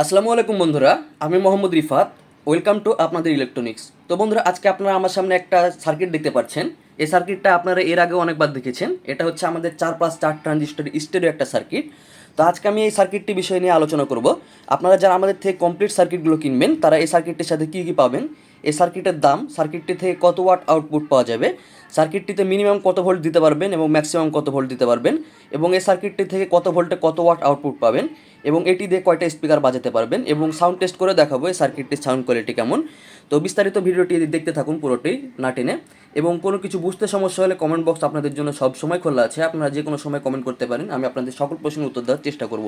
আসসালামু আলাইকুম বন্ধুরা, আমি মোহাম্মদ রিফাত, ওয়েলকাম টু আপনাদের ইলেকট্রনিক্স। তো বন্ধুরা, আজকে আপনারা আমার সামনে একটা সার্কিট দেখতে পাচ্ছেন। এই সার্কিটটা আপনারা এর আগে অনেকবার দেখেছেন। এটা হচ্ছে আমাদের চার প্লাস চার ট্রানজিস্টার স্টেডিও একটা সার্কিট। তো আজকে আমি এই সার্কিটটি বিষয় নিয়ে আলোচনা করব। আপনারা যারা আমাদের থেকে কমপ্লিট সার্কিটগুলো কিনবেন, তারা এই সার্কিটটির সাথে কী কী পাবেন এই সার্কিটের দাম, সার্কিটটি থেকে কত ওয়াট আউটপুট পাওয়া যাবে? সার্কিটটিতে মিনিমাম কত ভোল্ট দিতে পারবেন এবং ম্যাক্সিমাম কত ভোল্ট দিতে পারবেন? এবং এই সার্কিটটি থেকে কত ভোল্টে কত ওয়াট আউটপুট পাবেন? এবং এটি দিয়ে কয়টা স্পিকার বাজাতে পারবেন? এবং সাউন্ড টেস্ট করে দেখাবো এই সার্কিটটির সাউন্ড কোয়ালিটি কেমন। তো বিস্তারিত ভিডিওটি দেখতে থাকুন পুরোটি না টেনে। এবং কোনো কিছু বুঝতে সমস্যা হলে কমেন্ট বক্স আপনাদের জন্য সব সময় খোলা আছে। আপনারা যে কোনো সময় কমেন্ট করতে পারেন। আমি আপনাদের সকল প্রশ্নের উত্তর দেওয়ার চেষ্টা করব।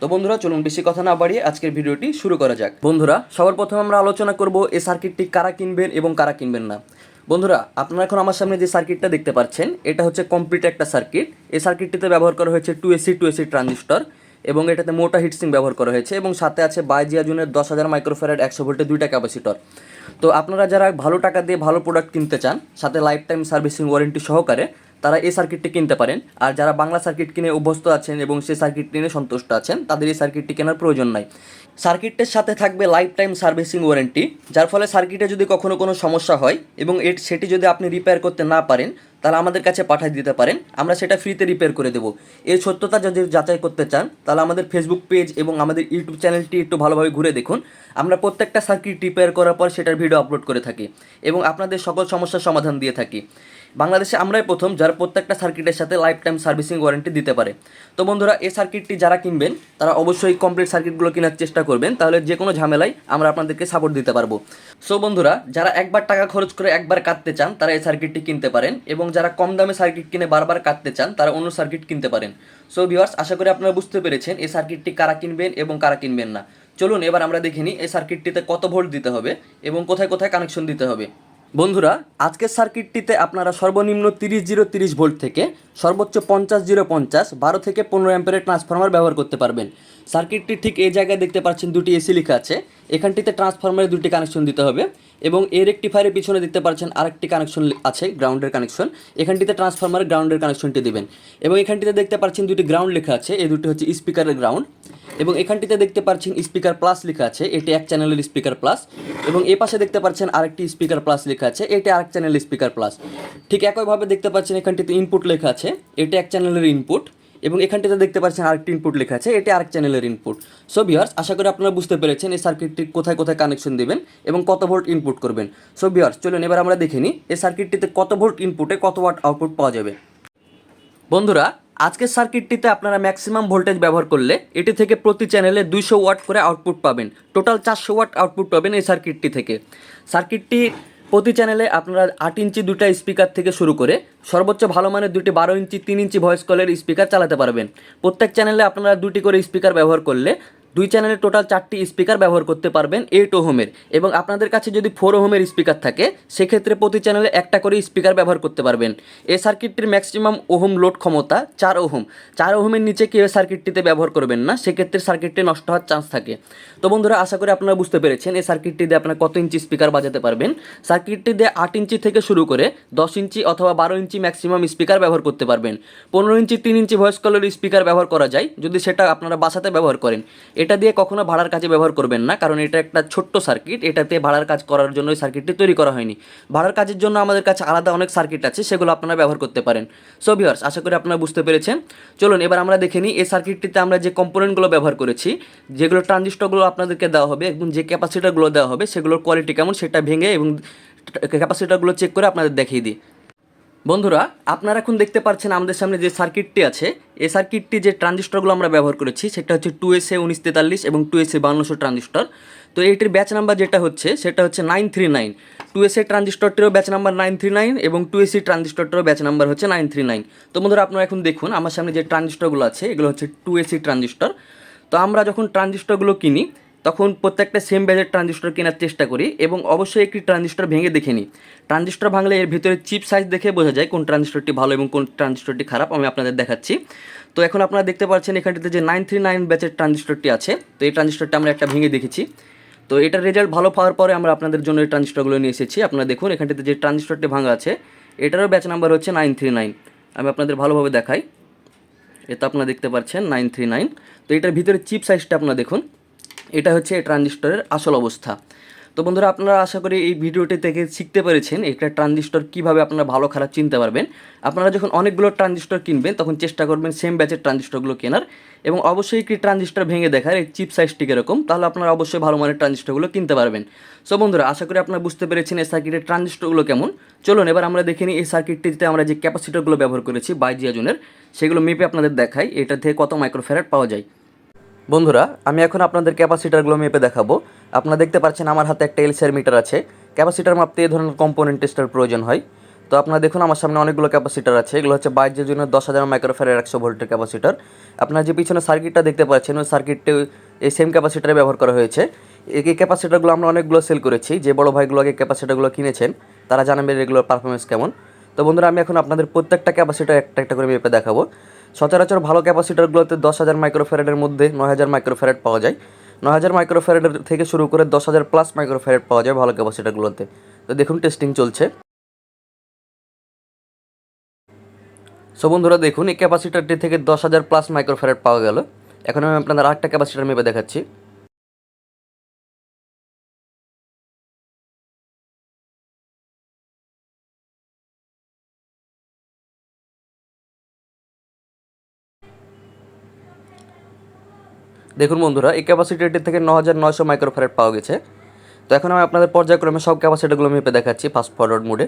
তো বন্ধুরা, চলুন বেশি কথা না বাড়িয়ে আজকের ভিডিওটি শুরু করা যাক। বন্ধুরা, সবার প্রথমে আমরা আলোচনা করব এই সার্কিটটি কারা কিনবেন এবং কারা কিনবেন না। বন্ধুরা, আপনারা এখন আমার সামনে যে সার্কিটটা দেখতে পাচ্ছেন, এটা হচ্ছে কমপ্লিট একটা সার্কিট। এই সার্কিটটিতে ব্যবহার করা হয়েছে two S C two S C transistor এবং এটাতে মোটা হিটসিং ব্যবহার করা হয়েছে এবং সাথে আছে বাইজিয়া জুনের দশ হাজার মাইক্রোফ্যারাড একশো ভোল্টের দুইটা ক্যাপাসিটর। তো আপনারা যারা ভালো টাকা দিয়ে ভালো প্রোডাক্ট কিনতে চান, সাথে লাইফ টাইম সার্ভিসিং ওয়ারেন্টি সহকারে তারা এই সার্কিটটি কিনতে পারেন। আর যারা বাংলা সার্কিট কিনে অভ্যস্ত আছেন এবং সেই সার্কিট নিয়ে সন্তুষ্ট আছেন, তাদের এই সার্কিটটি কেনার প্রয়োজন নাই। সার্কিটের সাথে থাকবে লাইফ টাইম সার্ভিসিং ওয়ারেন্টি যার ফলে সার্কিটে যদি কখনো কোনো সমস্যা হয় এবং এর সেটি যদি আপনি রিপেয়ার করতে না পারেন তাহলে আমাদের কাছে পাঠিয়ে দিতে পারেন। আমরা সেটা ফ্রিতে রিপেয়ার করে দেবো। এর সত্যতা যদি যাচাই করতে চান, তাহলে আমাদের ফেসবুক পেজ এবং আমাদের ইউটিউব চ্যানেলটি একটু ভালোভাবে ঘুরে দেখুন। আমরা প্রত্যেকটা সার্কিট রিপেয়ার করার পর সেটার ভিডিও আপলোড করে থাকি এবং আপনাদের সকল সমস্যার সমাধান দিয়ে থাকি। বাংলাদেশে আমরাই প্রথম যারা প্রত্যেকটা সার্কিটের সাথে লাইফ টাইম সার্ভিসিং ওয়ারেন্টি দিতে পারে। তো বন্ধুরা, এই সার্কিটটি যারা কিনবেন, তারা অবশ্যই কমপ্লিট সার্কিটগুলো কেনার চেষ্টা করবেন। তাহলে যে কোনো ঝামেলায় আমরা আপনাদেরকে সাপোর্ট দিতে পারব। সো বন্ধুরা, যারা একবার টাকা খরচ করে একবার কাটতে চান, তারা এই সার্কিটটি কিনতে পারেন এবং যারা কম দামে সার্কিট কিনে বারবার কাটতে চান, তারা অন্য সার্কিট কিনতে পারেন। সো ভিউয়ার্স আশা করি আপনারা বুঝতে পেরেছেন এই সার্কিটটি কারা কিনবেন এবং কারা কিনবেন না। চলুন, এবার আমরা দেখে নিই এই সার্কিটটিতে কত ভোল্ট দিতে হবে এবং কোথায় কোথায় কানেকশন দিতে হবে। বন্ধুরা, আজকের সার্কিটটিতে আপনারা সর্বনিম্ন তিরিশ জিরো তিরিশ ভোল্ট থেকে সর্বোচ্চ পঞ্চাশ জিরো পঞ্চাশ, বারো থেকে পনেরো অ্যাম্পের ট্রান্সফরমার ব্যবহার করতে পারবেন। সার্কিটটি ঠিক এই জায়গায় দেখতে পাচ্ছেন দুটি এসি লেখা আছে। এখানটিতে ট্রান্সফরমারের দুটি কানেকশন দিতে হবে। এবং এর রেক্টিফায়ারের পিছনে দেখতে পাচ্ছেন আরেকটি কানেকশন আছে গ্রাউন্ডের কানেকশন এখানটিতে ট্রান্সফরমারের গ্রাউন্ডের কানেকশনটি দিবেন। এবং এখানটিতে দেখতে পাচ্ছেন দুটি গ্রাউন্ড লেখা আছে, এই দুটি হচ্ছে স্পিকারের গ্রাউন্ড এবং এখানটিতে দেখতে পাচ্ছেন স্পিকার প্লাস লেখা আছে, এটি এক চ্যানেলের স্পিকার প্লাস এবং এ পাশে দেখতে পাচ্ছেন আরেকটি স্পিকার প্লাস লেখা আছে, এটি আরেক চ্যানেলের স্পিকার প্লাস ঠিক একইভাবে দেখতে পাচ্ছেন এখানটিতে ইনপুট লেখা আছে, এটি এক চ্যানেলের ইনপুট এবং এখানটিতে দেখতে পাচ্ছেন আরেকটি ইনপুট লেখা আছে, এটি আরেক চ্যানেলের ইনপুট সো ভিউয়ার্স আশা করি আপনারা বুঝতে পেরেছেন এই সার্কিটটি কোথায় কোথায় কানেকশন দেবেন এবং কত ভোল্ট ইনপুট করবেন। সো ভিউয়ার্স চলুন এবার আমরা দেখে নিই এই সার্কিটটিতে কত ভোল্ট ইনপুটে কত ওয়াট আউটপুট পাওয়া যাবে। বন্ধুরা আজকের সার্কিটটিতে আপনারা ম্যাক্সিমাম ভোল্টেজ ব্যবহার করলে এটি থেকে প্রতি চ্যানেলে দুইশো ওয়াট করে আউটপুট পাবেন। টোটাল চারশো ওয়াট আউটপুট পাবেন এই সার্কিটটি থেকে। সার্কিটটি প্রতি চ্যানেলে আপনারা আট ইঞ্চি দুটা স্পিকার থেকে শুরু করে সর্বোচ্চ ভালো মানের দুটি বারো ইঞ্চি, তিন ইঞ্চি ভয়েস কলের স্পিকার চালাতে পারবেন। প্রত্যেক চ্যানেলে আপনারা দুটি করে স্পিকার ব্যবহার করলে দুই চ্যানেলে টোটাল চারটি স্পিকার ব্যবহার করতে পারবেন এইট ওহমের। এবং আপনাদের কাছে যদি ফোর ওহমের স্পিকার থাকে, সেক্ষেত্রে প্রতি চ্যানেলে একটা করে স্পিকার ব্যবহার করতে পারবেন। এ সার্কিটটির ম্যাক্সিমাম ওহম লোড ক্ষমতা চার ওহম। চার ওহমের নিচে কেউ সার্কিটটিতে ব্যবহার করবেন না, সেক্ষেত্রে সার্কিটটি নষ্ট হওয়ার চান্স থাকে। তো বন্ধুরা, আশা করি আপনারা বুঝতে পেরেছেন এই সার্কিটটি দিয়ে আপনারা কত ইঞ্চি স্পিকার বাজাতে পারবেন। সার্কিটটি দিয়ে আট ইঞ্চি থেকে শুরু করে দশ ইঞ্চি অথবা বারো ইঞ্চি ম্যাক্সিমাম স্পিকার ব্যবহার করতে পারবেন। পনেরো ইঞ্চি, তিন ইঞ্চি ভয়েস কলের স্পিকার ব্যবহার করা যায়। যদি সেটা আপনারা বাসাতে ব্যবহার করেন এটা দিয়ে কখনো ভাড়ার কাজে ব্যবহার করবেন না, কারণ এটা একটা ছোট্ট সার্কিট এটাতে ভাড়ার কাজ করার জন্য এই সার্কিটটি তৈরি করা হয়নি। ভাড়ার কাজের জন্য আমাদের কাছে আলাদা অনেক সার্কিট আছে, সেগুলো আপনারা ব্যবহার করতে পারেন। সো ভিউয়ার্স আশা করি আপনারা বুঝতে পেরেছেন। চলুন, এবার আমরা দেখে নিই, এই সার্কিটটিতে আমরা যে কম্পোনেন্টগুলো ব্যবহার করেছি, যেগুলো ট্রানজিস্টরগুলো আপনাদেরকে দেওয়া হবে এবং যে ক্যাপাসিটারগুলো দেওয়া হবে, সেগুলোর কোয়ালিটি কেমন, সেটা ভেঙে এবং ক্যাপাসিটারগুলো চেক করে আপনাদের দেখিয়ে দিই। বন্ধুরা, আপনারা এখন দেখতে পাচ্ছেন আমাদের সামনে যে সার্কিটটি আছে, এই সার্কিটটি যে ট্রানজিস্টরগুলো আমরা ব্যবহার করেছি, সেটা হচ্ছে টু এস এ উনিশ তেতাল্লিশ এবং টু এস এ বাউন্নশো ট্রানজিস্টর। তো এইটির ব্যাচ নাম্বার যেটা হচ্ছে, সেটা হচ্ছে nine three nine. Two S A ট্রানজিস্টরটিরও batch number nine three nine এবং টু এসি ট্রানজিস্টরটিরও ব্যাচ নাম্বার হচ্ছে নাইন থ্রি নাইন। তো বন্ধুরা, আপনারা এখন দেখুন, আমার সামনে যে ট্রানজিস্টরগুলো আছে, এগুলো হচ্ছে টু এসি ট্রানজিস্টর। তো আমরা যখন ট্রানজিস্টরগুলো কিনি তখন প্রত্যেকটা সেম ব্যাজের ট্রানজিস্টর কেনার চেষ্টা করি এবং অবশ্যই একটি ট্রানজিস্টর ভেঙে দেখে নিই। ট্রানজিস্টর ভাঙলে এর ভিতরে চিপ সাইজ দেখে বোঝা যায় কোন ট্রানজিস্টরটি ভালো এবং কোন ট্রানজিস্টরটি খারাপ, আমি আপনাদের দেখাচ্ছি। তো এখন আপনারা দেখতে পাচ্ছেন এখানটিতে যে নাইন থ্রি নাইন ব্যাচের ট্রানজিস্টরটি আছে, তো এই ট্রানজিস্টরটা আমরা একটা ভেঙে দেখেছি। তো এটার রেজাল্ট ভালো পাওয়ার পরে আমরা আপনাদের জন্য এই ট্রানজিস্টরগুলো নিয়ে এসেছি। আপনারা দেখুন এখানটিতে যে ট্রানজিস্টরটি ভাঙা আছে, এটারও ব্যাচ নাম্বার হচ্ছে নাইন থ্রি নাইন আমি আপনাদের ভালোভাবে দেখাই। এটা আপনারা দেখতে পাচ্ছেন নাইন থ্রি নাইন তো এটার ভিতরে চিপ সাইজটা আপনারা দেখুন। এটা হচ্ছে ট্রানজিস্টরের আসল অবস্থা। তো বন্ধুরা, আপনারা আশা করি এই ভিডিওটি থেকে শিখতে পেরেছেন একটা ট্রানজিস্টর কীভাবে আপনারা ভালো খারাপ চিনতে পারবেন। আপনারা যখন অনেকগুলো ট্রানজিস্টর কিনবেন, তখন চেষ্টা করবেন সেম ব্যাচের ট্রানজিস্টরগুলো কেনার এবং অবশ্যই একটি ট্রানজিস্টর ভেঙে দেখার, এই চিপ সাইজটি এরকম তাহলে আপনারা অবশ্যই ভালো মানের ট্রানজিস্টরগুলো কিনতে পারবেন। সো বন্ধুরা, আশা করি আপনারা বুঝতে পেরেছেন এই সার্কিটের ট্রানজিস্টরগুলো কেমন। চলুন, এবার আমরা দেখে নিই এই সার্কিটটিতে আমরা যে ক্যাপাসিটরগুলো ব্যবহার করেছি বাইজিয়াজনের সেগুলো মেপে আপনাদের দেখাই। এটা থেকে কত মাইক্রোফ্যারাড পাওয়া যায়। বন্ধুরা, আমি এখন আপনাদের ক্যাপাসিটারগুলো মেপে দেখাবো। আপনারা দেখতে পাচ্ছেন আমার হাতে একটা এলসিআর মিটার আছে। ক্যাপাসিটার মাপতে এই ধরনের কম্পোনেন্ট টেস্টার প্রয়োজন হয়। তো আপনারা দেখুন, আমার সামনে অনেকগুলো ক্যাপাসিটার আছে। এগুলো হচ্ছে বাইরের জন্য দশ হাজার মাইক্রোফেয়ার একশো ভোল্টের ক্যাপাসিটার। আপনারা যে পিছনে সার্কিটটা দেখতে পাচ্ছেন, ওই সার্কিটটি এই সেম ক্যাপাসিটারে ব্যবহার করা হয়েছে। এই ক্যাপাসিটারগুলো আমরা অনেকগুলো সেল করেছি। যে বড় ভাইগুলো আগে ক্যাপাসিটারগুলো কিনেছেন, তারা জানাবেন রেগুলার পারফরমেন্স কেমন। তো বন্ধুরা, আমি এখন আপনাদের প্রত্যেকটা ক্যাপাসিটার একটা একটা করে মেপে দেখাবো। সচরাচর ভালো ক্যাপাসিটারগুলোতে দশ হাজার মাইক্রোফ্যারেডের মধ্যে নয় হাজার মাইক্রোফ্যারেড পাওয়া যায়। নয় হাজার মাইক্রোফ্যারেডের থেকে শুরু করে দশ হাজার প্লাস মাইক্রোফ্যারেড পাওয়া যায় ভালো ক্যাপাসিটারগুলোতে। তো দেখুন, টেস্টিং চলছে। সো বন্ধুরা, দেখুন, এই ক্যাপাসিটারটি থেকে দশ হাজার প্লাস মাইক্রোফ্যারেড পাওয়া গেল। এখন আমি আপনাদের আটটা ক্যাপাসিটার মেপে দেখাচ্ছি। দেখুন বন্ধুরা, এই ক্যাপাসিটিটি থেকে ন হাজার নয়শো মাইক্রোফ্যারেড পাওয়া গেছে। তো এখন আমি আপনাদের পর্যায়ক্রমে সব ক্যাপাসিটিগুলো মেপে দেখাচ্ছি ফাস্ট ফরওয়ার্ড মোডে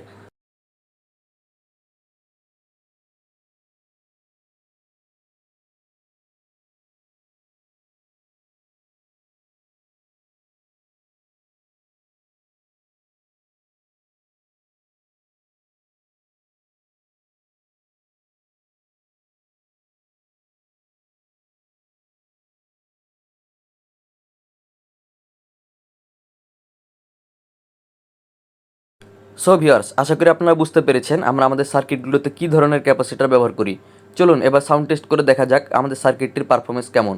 সো ভিউয়ার্স আশা করি আপনারা বুঝতে পেরেছেন আমরা আমাদের সার্কিটগুলোতে কী ধরনের ক্যাপাসিটার ব্যবহার করি। চলুন এবার সাউন্ড টেস্ট করে দেখা যাক আমাদের সার্কিটটির পারফরমেন্স কেমন।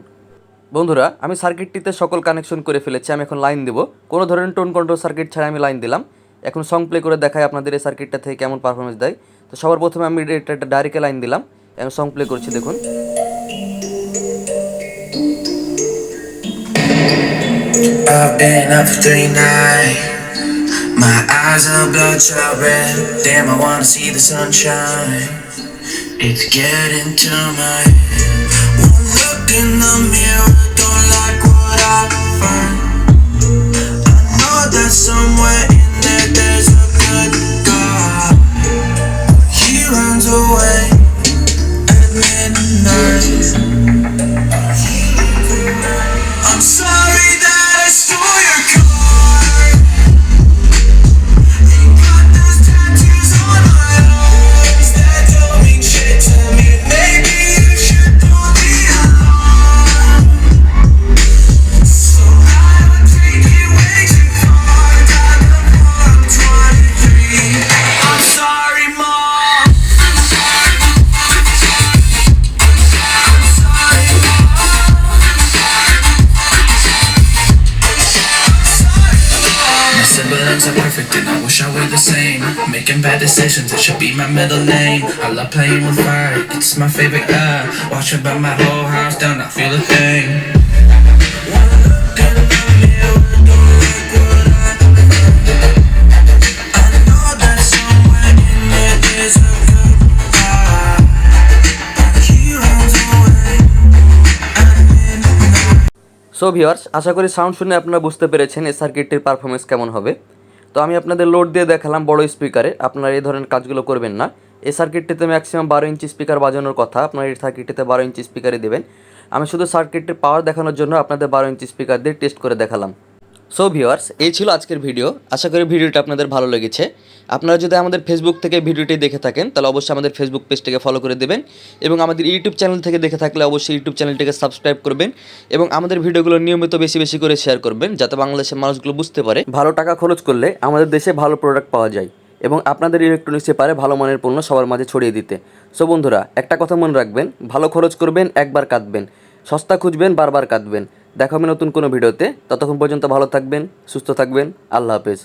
বন্ধুরা, আমি সার্কিটটিতে সকল কানেকশন করে ফেলেছি, আমি এখন লাইন দেবো। কোনো ধরনের টোন কন্ট্রোল সার্কিট ছাড়া আমি লাইন দিলাম। এখন সং প্লে করে দেখাই আপনাদের এই সার্কিটটা থেকে কেমন পারফরমেন্স দেয়। তো সবার প্রথমে আমি এটা একটা ডাইরেক্টে লাইন দিলাম। এখন সং প্লে করছি, দেখুন। I've been up three nights. My eyes are bloodshot red. Damn, I wanna see the sunshine. It's getting to my head. One look in the mirror, don't like what I find. I know that somewhere in there there's a good guy. He runs away at midnight. I'm sorry same. Making bad decisions, it should be my middle name. I love playing with fire, it's my favorite. Uh, watch burn my whole house down, I feel a thing. So viewers আশা করি sound শুনে আপনারা বুঝতে পেরেছেন এই সার্কিটটির performance কেমন হবে তো আমি আপনাদের লোড দিয়ে দেখালাম বড় স্পিকারে আপনারা এই ধরনের কাজগুলো করবেন না। এই সার্কিটটিতে ম্যাক্সিমাম বারো ইঞ্চি স্পিকার বাজানোর কথা। আপনারা এই সার্কিটটিতে বারো ইঞ্চি স্পিকারই দেবেন। আমি শুধু সার্কিটটির পাওয়ার দেখানোর জন্য আপনাদের বারো ইঞ্চি স্পিকার দিয়ে টেস্ট করে দেখালাম। সো ভিওয়ার্স এই ছিল আজকের ভিডিও আশা করি ভিডিওটা আপনাদের ভালো লেগেছে। আপনারা যদি আমাদের ফেসবুক থেকে ভিডিওটি দেখে থাকেন, তাহলে অবশ্যই আমাদের ফেসবুক পেজটিকে ফলো করে দেবেন এবং আমাদের ইউটিউব চ্যানেল থেকে দেখে থাকলে অবশ্যই ইউটিউব চ্যানেলটিকে সাবস্ক্রাইব করবেন এবং আমাদের ভিডিওগুলো নিয়মিত বেশি বেশি করে শেয়ার করবেন, যাতে বাংলাদেশের মানুষগুলো বুঝতে পারে। ভালো টাকা খরচ করলে আমাদের দেশে ভালো প্রোডাক্ট পাওয়া যায় এবং আপনাদের ইলেকট্রনিক্সে পারে ভালো মানের পণ্য সবার মাঝে ছড়িয়ে দিতে। সো বন্ধুরা, একটা কথা মনে রাখবেন, ভালো খরচ করবেন, একবার কাঁদবেন। সস্তা খুঁজবেন, বারবার কাঁদবেন। দেখা হবে নতুন কোনো ভিডিওতে। ততক্ষণ পর্যন্ত ভালো থাকবেন সুস্থ থাকবেন। আল্লাহ হাফেজ।